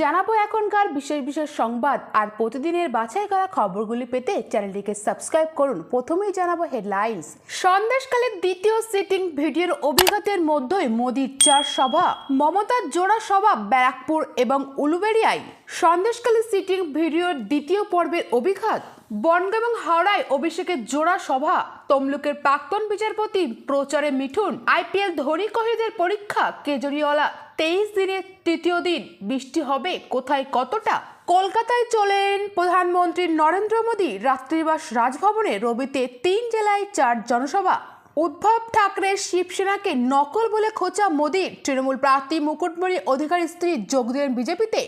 জানাব এখনকার বিশেষ বিশেষ সংবাদ আর প্রতিদিনের বাছাই করা খবরগুলি পেতে চ্যানেলটিকে সাবস্ক্রাইব করুন। প্রথমেই জানাব হেডলাইন্স। সন্দেশকালের দ্বিতীয় সিটিং ভিডিওর অভিজ্ঞতার মধ্যেই মোদির চার সভা, মমতার জোড়া সভা ব্যারাকপুর এবং উলুবেড়িয়ায়। সন্দেশকালী সিটিং ভিডিওর দ্বিতীয় পর্বের অভিঘাত। বনগাঁ এবং হাওড়ায় অভিষেকের জোড়া সভা। তমলুকের প্রাক্তন বিচারপতি প্রচারে মিঠুন। আইপিএল ধনী কোহলিদের পরীক্ষা কেজরিওয়ালা। তেইশ দিনের তৃতীয় দিন। বৃষ্টি হবে কোথায় কতটা? কলকাতায় চলেন প্রধানমন্ত্রী নরেন্দ্র মোদী। রাত্রিবাস রাজভবনে রবিতে তিন জেলায় চার জনসভা। উদ্ধব ঠাকরের শিবসেনাকে নকল বলে খোঁচা মোদীর। তৃণমূল প্রার্থী মুকুটমণি অধিকারী স্ত্রী যোগ দিলেন বিজেপিতে।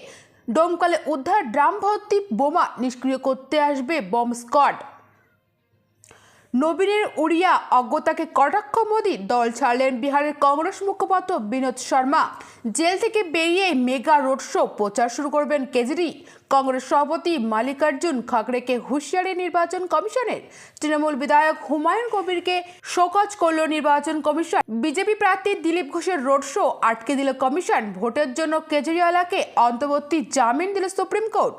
ডোমকালে উদ্ধার ড্রাম ভর্তি বোমা নিষ্ক্রিয় করতে আসবে বম স্কোয়াড। নবীনের উড়িয়া অজ্ঞতাকে কটাক্ষ মোদী দল ছাড়লেন বিহারের কংগ্রেস মুখপাত্র বিনোদ শর্মা। জেল থেকে বেরিয়ে মেগা রোড শো প্রচার শুরু করবেন কেজরি। কংগ্রেস সভাপতি মাল্লিকার্জুন খাকড়েকে হুঁশিয়ারি নির্বাচন কমিশনের। তৃণমূল বিধায়ক হুমায়ুন কবিরকে শোকজ করল নির্বাচন কমিশন। বিজেপি প্রার্থী দিলীপ ঘোষের রোড শো আটকে দিল কমিশন। ভোটের জন্য কেজরিওয়ালাকে অন্তর্বর্তী জামিন দিল সুপ্রিম কোর্ট।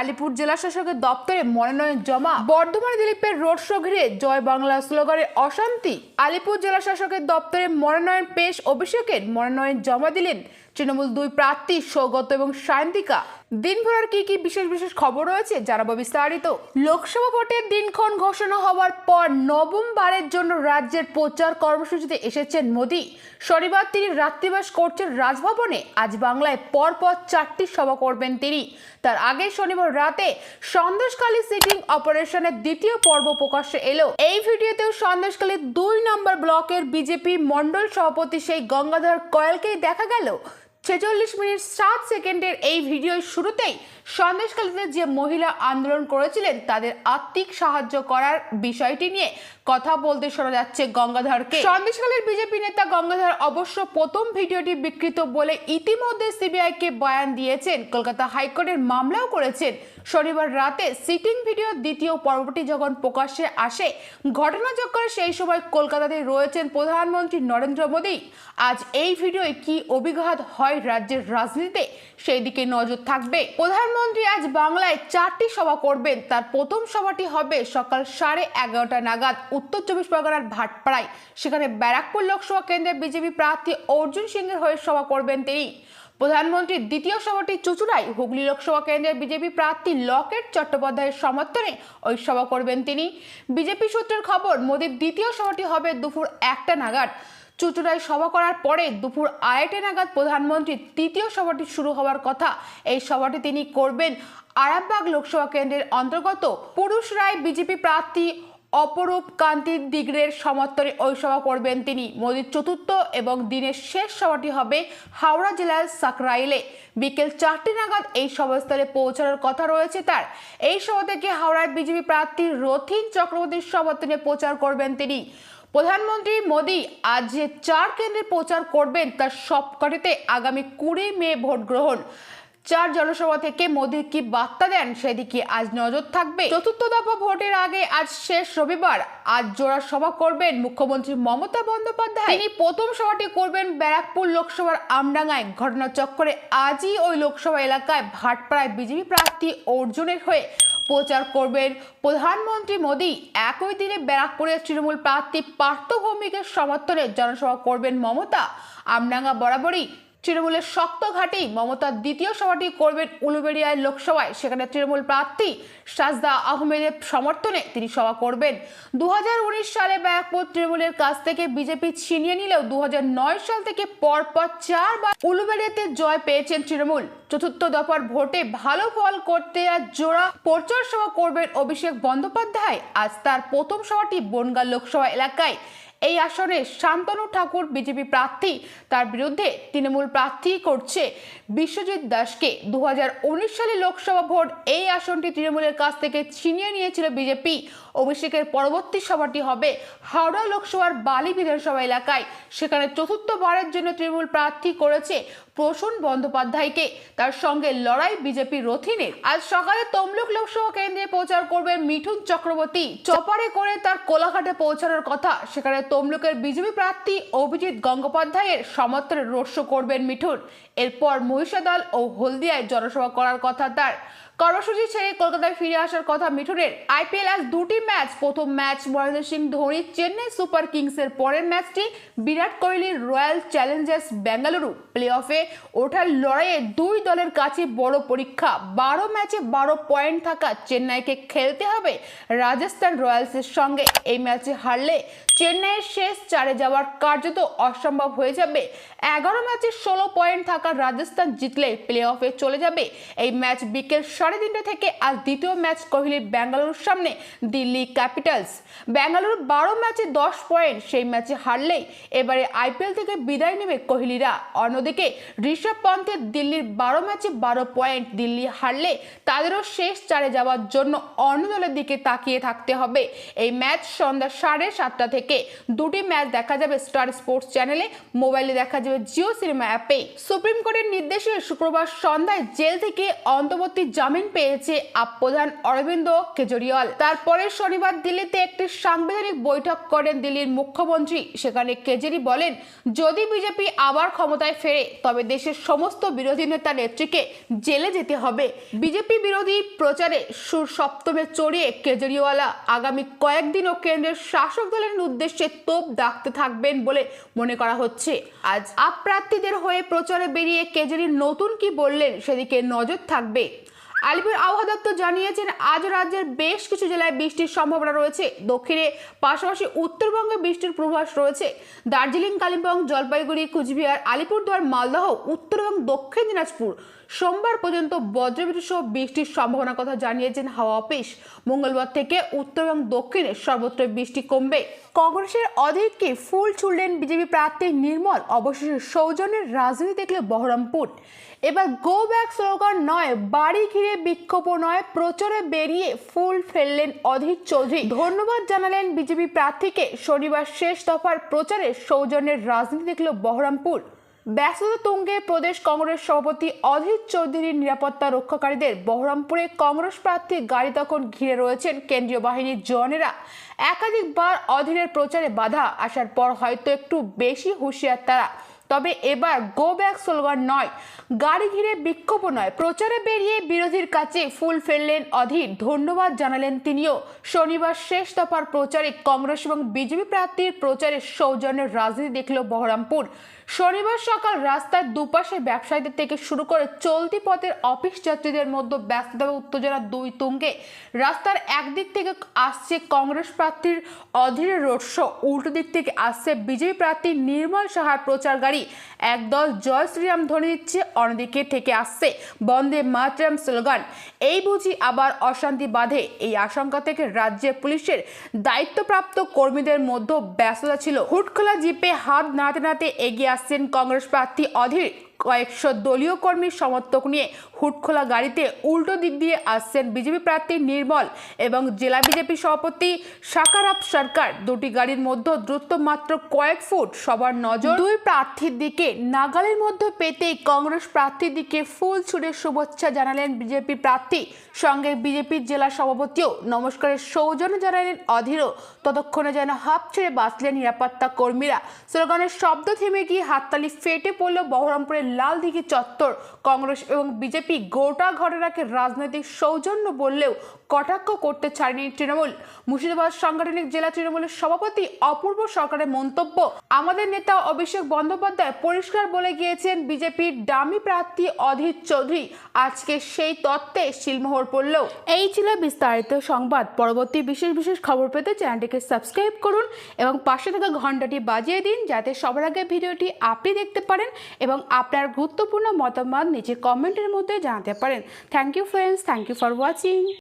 আলিপুর জেলা শাসকের দপ্তরে মনোনয়ন জমা। বর্ধমানে দিলীপের রোড শো ঘিরে জয় বাংলা স্লোগানের অশান্তি। আলিপুর জেলা শাসকের দপ্তরে মনোনয়ন পেশ অভিষেকের মনোনয়ন জমা দিলেন তৃণমূল দুই প্রার্থী সৌগত এবং সায়ন্তিকা। দিনভর কি কি বিশেষ বিশেষ খবর রয়েছে জানাব বিস্তারিত। লোকসভা ভোটের দিনক্ষণ ঘোষণা হওয়ার পর নবমবারের জন্য রাজ্যের প্রচার কর্মসূচিতে এসেছেন মোদী। শনিবার তিনি রাত্রিবাস করছেন রাজভবনে। আজ বাংলায় পরপর চারটি সভা করবেন তিনি। তার আগে শনিবার রাতে সন্দেশকালী সিটিং অপারেশনের দ্বিতীয় পর্ব প্রকাশ্যে এলো। এই ভিডিওতেও সন্দেশকালী দুই নম্বর ব্লকের বিজেপি মন্ডল সভাপতি সেই গঙ্গাধর কয়েলকেই দেখা গেল। ছেচল্লিশ মিনিট সাত সেকেন্ডের এই ভিডিওর শুরুতেই সন্দেশকালীতে যে মহিলা আন্দোলন করেছিলেন, তাদের আর্থিক সাহায্য করার বিষয়টি নিয়ে কথা বলতে শোনা যাচ্ছে গঙ্গাধরকে। সন্দেশকালীর বিজেপি নেতা গঙ্গাধর অবশ্য প্রথম ভিডিওটি বিকৃত বলে ইতিমধ্যে সিবিআইকে বয়ান দিয়েছেন। কলকাতা হাইকোর্টের মামলাও করেছেন। শনিবার রাতে সিটিং ভিডিও দ্বিতীয় পর্বটি যখন প্রকাশ্যে আসে ঘটনাচক্রে সেই সময় কলকাতাতে রয়েছেন প্রধানমন্ত্রী নরেন্দ্র মোদী। আজ এই ভিডিওয় কি অভিঘাত হয় রাজ্যের রাজনীতিতে, সেই দিকে নজর থাকবে। প্রধানমন্ত্রী আজ বাংলায় চারটি সভা করবেন। তার প্রথম সভাটি হবে সকাল সাড়ে এগারোটা নাগাদ উত্তর চব্বিশ পরগনার ভাটপাড়ায়। সেখানে ব্যারাকপুর লোকসভা কেন্দ্রে বিজেপি প্রার্থী অর্জুন সিংয়ের হয়ে সভা করবেন তিনি। প্রধানমন্ত্রীর দ্বিতীয় সভাটি চুচুড়ায়। হুগলি লোকসভা কেন্দ্রের বিজেপি প্রার্থী লকেট চট্টোপাধ্যায়ের সমর্থনে ওই সভা করবেন তিনি। বিজেপি সূত্রের খবর, মোদীর দ্বিতীয় সভাটি হবে দুপুর একটা নাগাদ। চুচুড়ায় সভা করার পরে দুপুর আড়াইটে নাগাদ প্রধানমন্ত্রীর তৃতীয় সভাটি শুরু হওয়ার কথা। এই সভাটি তিনি করবেন আরামবাগ লোকসভা কেন্দ্রের অন্তর্গত পুরুষ রায় বিজেপি প্রার্থী অপরূপ কান্তি দিগ্রের সমর্থনে ওই সভা করবেন তিনি। মোদীর চতুর্থ এবং দিনের শেষ সভাটি হবে হাওড়া জেলার সাকরাইলে। বিকেল চারটে নাগাদ এই সভাস্থলে পৌঁছানোর কথা রয়েছে তার। এই সভা থেকে হাওড়ার বিজেপি প্রার্থী রথিন চক্রবর্তীর সমর্থনে প্রচার করবেন তিনি। প্রধানমন্ত্রী মোদী আজ যে চার কেন্দ্রে প্রচার করবেন তার সবকটিতে আগামী কুড়ি মে ভোট গ্রহণ। চার জনসভা থেকে মোদী কি বার্তা দেন সেদিকে আজ নজর থাকবে। চতুর্থ দফা ভোটের আগে আজ শেষ রবিবার আজ জোড়া সভা করবেন মুখ্যমন্ত্রী মমতা বন্দ্যোপাধ্যায়। তিনি প্রথম সভাটি করবেন ব্যারাকপুর লোকসভার আমডাঙ্গায়। ঘটনাচক্রে আজই ওই লোকসভা এলাকায় ভাটপাড়ায় বিজেপি প্রার্থী অর্জুনের হয়ে প্রচার করবেন। প্রধানমন্ত্রী মোদী একই দিনে ব্যারাকপুরের তৃণমূল প্রার্থী পার্থ ভৌমিকের সমর্থনে জনসভা করবেন মমতা। আমডাঙ্গা বরাবরই তৃণমূলের শক্ত ঘাটেই মমতার দ্বিতীয় সভাটি করবেন উলুবেড়িয়ায় লোকসভায়। সেখানে তৃণমূল প্রার্থী সাজদা আহমেদের সমর্থনে তিনি সভা করবেন। দু হাজার উনিশ সালে ব্যারাকপুর তৃণমূলের কাছ থেকে বিজেপি ছিনিয়ে নিলেও দু হাজার নয় সাল থেকে পরপর চারবার উলুবেড়িয়াতে জয় পেয়েছেন তৃণমূল। চতুর্থ দফার ভোটে ভালো ফল করতে আর জোড়া প্রচার সভা করবেন অভিষেক বন্দ্যোপাধ্যায়। আজ তার প্রথম সভাটি বনগাঁ লোকসভা এলাকায়। এই আসনে শান্তনু ঠাকুর বিজেপি প্রার্থী, তার বিরুদ্ধে তৃণমূল প্রার্থী করছে বিশ্বজিৎ দাসকে। দু সালে লোকসভা ভোট এই আসনটি তৃণমূলের কাছ থেকে ছিনিয়ে নিয়েছিল বিজেপি। অভিষেকের পরবর্তী সভাটি হবে হাওড়া লোকসভার বালি বিধানসভা এলাকায়। সেখানে চতুর্থবারের জন্য তৃণমূল প্রার্থী করেছে প্রসূন বন্দ্যোপাধ্যায়কে। তার সঙ্গে লড়াই বিজেপি রথিনের। আজ সকালে তমলুক লোকসভা কেন্দ্রে প্রচার করবেন মিঠুন চক্রবর্তী। চপারে করে তার কোলাঘাটে পৌঁছানোর কথা। সেখানে তমলুকের বিজেপি প্রার্থী অভিজিৎ গঙ্গোপাধ্যায়ের সমর্থনে রোড করবেন মিঠুন। এরপর মহিষাদল ও হলদিয়ায় জনসভা করার কথা তার। কর্মসূচি ছেড়ে কলকাতায় ফিরে আসার কথা মিঠুনের আইপিএল আজ দুটি ম্যাচ। প্রথম ম্যাচ মহেন্দ্র সিং ধোনি, চেন্নাই সুপার কিংসের পরের ম্যাচটি বিরাট কোহলির রয়্যাল চ্যালেঞ্জার্স বেঙ্গালুরু প্লে অফে ওঠার লড়াইয়ে দুই দলের কাছে বড় পরীক্ষা। বারো ম্যাচে বারো পয়েন্ট থাকা চেন্নাইকে খেলতে হবে রাজস্থান রয়্যালসের সঙ্গে। এই ম্যাচে হারলে চেন্নাইয়ের শেষ চারে যাওয়ার কার্যত অসম্ভব হয়ে যাবে। এগারো ম্যাচে ষোলো পয়েন্ট থাকা রাজস্থান জিতলে প্লে অফে চলে যাবে। এই ম্যাচ বিকেল সাড়ে তিনটে থেকে আজ দ্বিতীয় ম্যাচ কোহলির ব্যাঙ্গালুরুর সামনে দিল্লি ক্যাপিটালস। ব্যাঙ্গালুরু বারো ম্যাচে দশ পয়েন্ট, সেই ম্যাচে হারলেই এবারে আইপিএল থেকে বিদায় নেবে কোহলিরা। অন্যদিকে ঋষভ পন্থের দিল্লির বারো ম্যাচে বারো পয়েন্ট, দিল্লি হারলে তাদেরও শেষ চারে যাওয়ার জন্য অন্য দলের দিকে তাকিয়ে থাকতে হবে। এই ম্যাচ সন্ধ্যা সাড়ে সাতটা থেকে দুটি ম্যাচ দেখা যাবে স্টার স্পোর্টস চ্যানেলে, মোবাইলে দেখা যাবে জিও সিনেমা অ্যাপে। সুপ্রিম কোর্টের নির্দেশে শুক্রবার সন্ধ্যায় জেল থেকে অন্তর্বর্তী জামিন পেয়েছে আপ প্রধান অরবিন্দ কেজরিওয়াল। তারপরে শনিবার দিল্লিতে একটি সাংবিধানিক বৈঠক করেন দিল্লির মুখ্যমন্ত্রী। সেখানে কেজরি বলেন, যদি বিজেপি আবার ক্ষমতায় ফেরে, তবে দেশের সমস্ত বিরোধী নেতা নেত্রীকে জেলে যেতে হবে। বিজেপি বিরোধী প্রচারে সুর সপ্তমে চড়িয়ে কেজরিওয়ালা আগামী কয়েকদিনও কেন্দ্রের শাসক দলের উদ্দেশ্যে তোপ ডাকতে থাকবেন বলে মনে করা হচ্ছে। আজ আপ্রার্থীদের হয়ে প্রচারে বেরিয়ে কেজরি নতুন কি বললেন সেদিকে নজর থাকবে। আলিপুর আবহাওয়া দপ্তর জানিয়েছেন, আজ রাজ্যের বেশ কিছু জেলায় বৃষ্টির সম্ভাবনা রয়েছে। দক্ষিণে পাশাপাশি উত্তরবঙ্গে বৃষ্টির পূর্বাভাস রয়েছে। দার্জিলিং, কালিম্পং, জলপাইগুড়ি, কুচবিহার, আলিপুরদুয়ার, মালদহ, উত্তর এবং দক্ষিণ দিনাজপুর সোমবার পর্যন্ত বজ্রবিদ্যুৎ সহ বৃষ্টির সম্ভাবনার কথা জানিয়েছেন হাওয়া অফিস। মঙ্গলবার থেকে উত্তর এবং দক্ষিণে সর্বত্র বৃষ্টি কমবে। কংগ্রেসের অধীরকে ফুল ছুড়লেন বিজেপি প্রার্থী নির্মল, অবশেষে সৌজন্যের রাজনীতি দেখলে বহরমপুর। এবার গো ব্যাক স্লোগান নয়, বাড়ি ঘিরে বিক্ষোভ নয়, প্রচারে বেরিয়ে ফুল ফেললেন অধীর চৌধুরী। ধন্যবাদ জানালেন বিজেপি প্রার্থীকে। শনিবার শেষ দফার প্রচারে সৌজন্যের রাজনীতি দেখল বহরমপুর। ব্যস্ততা তুঙ্গে প্রদেশ কংগ্রেস সভাপতি অধীর চৌধুরীর নিরাপত্তা রক্ষাকারীদের বহরমপুরে কংগ্রেস প্রার্থী গাড়ি তখন ঘিরে রয়েছেন কেন্দ্রীয় বাহিনীর জওয়ানেরা। একাধিকবার অধীরের প্রচারে বাধা আসার পর হয়তো একটু বেশি হুঁশিয়ার তারা। তবে এবার গো ব্যাক স্লোগান নয়। গাড়ি ঘিরে বিক্ষোভ নয়। প্রচারে বেরিয়ে বিরোধীর কাছে ফুল ফেললেন অধীর। ধন্যবাদ জানালেন তিনিও। শনিবার শেষ দফার প্রচারে কংগ্রেস এবং বিজেপি প্রার্থীর প্রচারে সৌজন্যের রাজনীতি দেখল বহরমপুর। শনিবার সকাল রাস্তার দুপাশে ব্যবসায়ীদের থেকে শুরু করে চলতি পথের অফিস যাত্রীদের মধ্যে ব্যস্ততা উত্তেজনা দুই তুঙ্গে। রাস্তার একদিক থেকে আসছে কংগ্রেস প্রার্থীর অধীরে রোড শো, উল্টো দিক থেকে আসছে বিজেপি প্রার্থী নির্মল সাহার প্রচার গাড়ি। একদল জয় শ্রীরাম ধ্বনি দিচ্ছে, অন্যদিকে থেকে আসছে বন্দে মাতরাম স্লোগান। এই বুঝি আবার অশান্তি বাঁধে। এই আশঙ্কা থেকে রাজ্যের পুলিশের দায়িত্বপ্রাপ্ত কর্মীদের মধ্যে ব্যস্ততা ছিল। হুটখোলা জিপে হাত নাড়াতে নাড়াতে এগিয়ে আসছেন কংগ্রেস প্রার্থী অধীর। কয়েকশো দলীয় কর্মীর সমর্থক নিয়ে হুটখোলা গাড়িতে উল্টো দিক দিয়ে আসছেন বিজেপি প্রার্থী নির্মল এবং জেলা বিজেপি সভাপতি সাকারাপ সরকার। দুটি গাড়ির মধ্যে দ্রুত মাত্র কয়েক ফুট সবার নজর। দুই প্রার্থীর দিকে নাগালের মধ্যে পেতেই কংগ্রেস প্রার্থীর দিকে ফুল ছুড়ে শুভেচ্ছা জানালেন বিজেপি প্রার্থী। সঙ্গে বিজেপির জেলা সভাপতিও নমস্কারের সৌজন্য জানালেন অধীরও। ততক্ষণে যেন হাফ ছেড়ে বাঁচলেন নিরাপত্তা কর্মীরা। স্লোগানের শব্দ থেমে গিয়ে হাততালি ফেটে পড়ল বহরমপুরের লাল দিঘি চত্বর। কংগ্রেস এবং বিজেপি গোটা ঘটনাকে রাজনৈতিক সৌজন্য বললেও কটাক্ষ করতে ছাড়েনি তৃণমূল। মুর্শিদাবাদ সাংগঠনিক জেলা তৃণমূলের সভাপতি অপূর্ব সরকারের মন্তব্য, আমাদের নেতা অভিষেক বন্দ্যোপাধ্যায় পরিষ্কার বলে গিয়েছেন, বিজেপির ডামি প্রার্থী অধীর চৌধুরী। আজকে সেই তত্ত্বে শিলমোহর পড়ল। এই ছিল বিস্তারিত সংবাদ। পরবর্তী বিশেষ বিশেষ খবর পেতে চ্যানেলটিকে সাবস্ক্রাইব করুন এবং পাশে থাকা ঘন্টাটি বাজিয়ে দিন যাতে সবার আগে ভিডিওটি আপনি দেখতে পারেন এবং আপনার গুরুত্বপূর্ণ মতামত নিচে কমেন্টের মধ্যে জানাতে পারেন। Thank you friends thank you for watching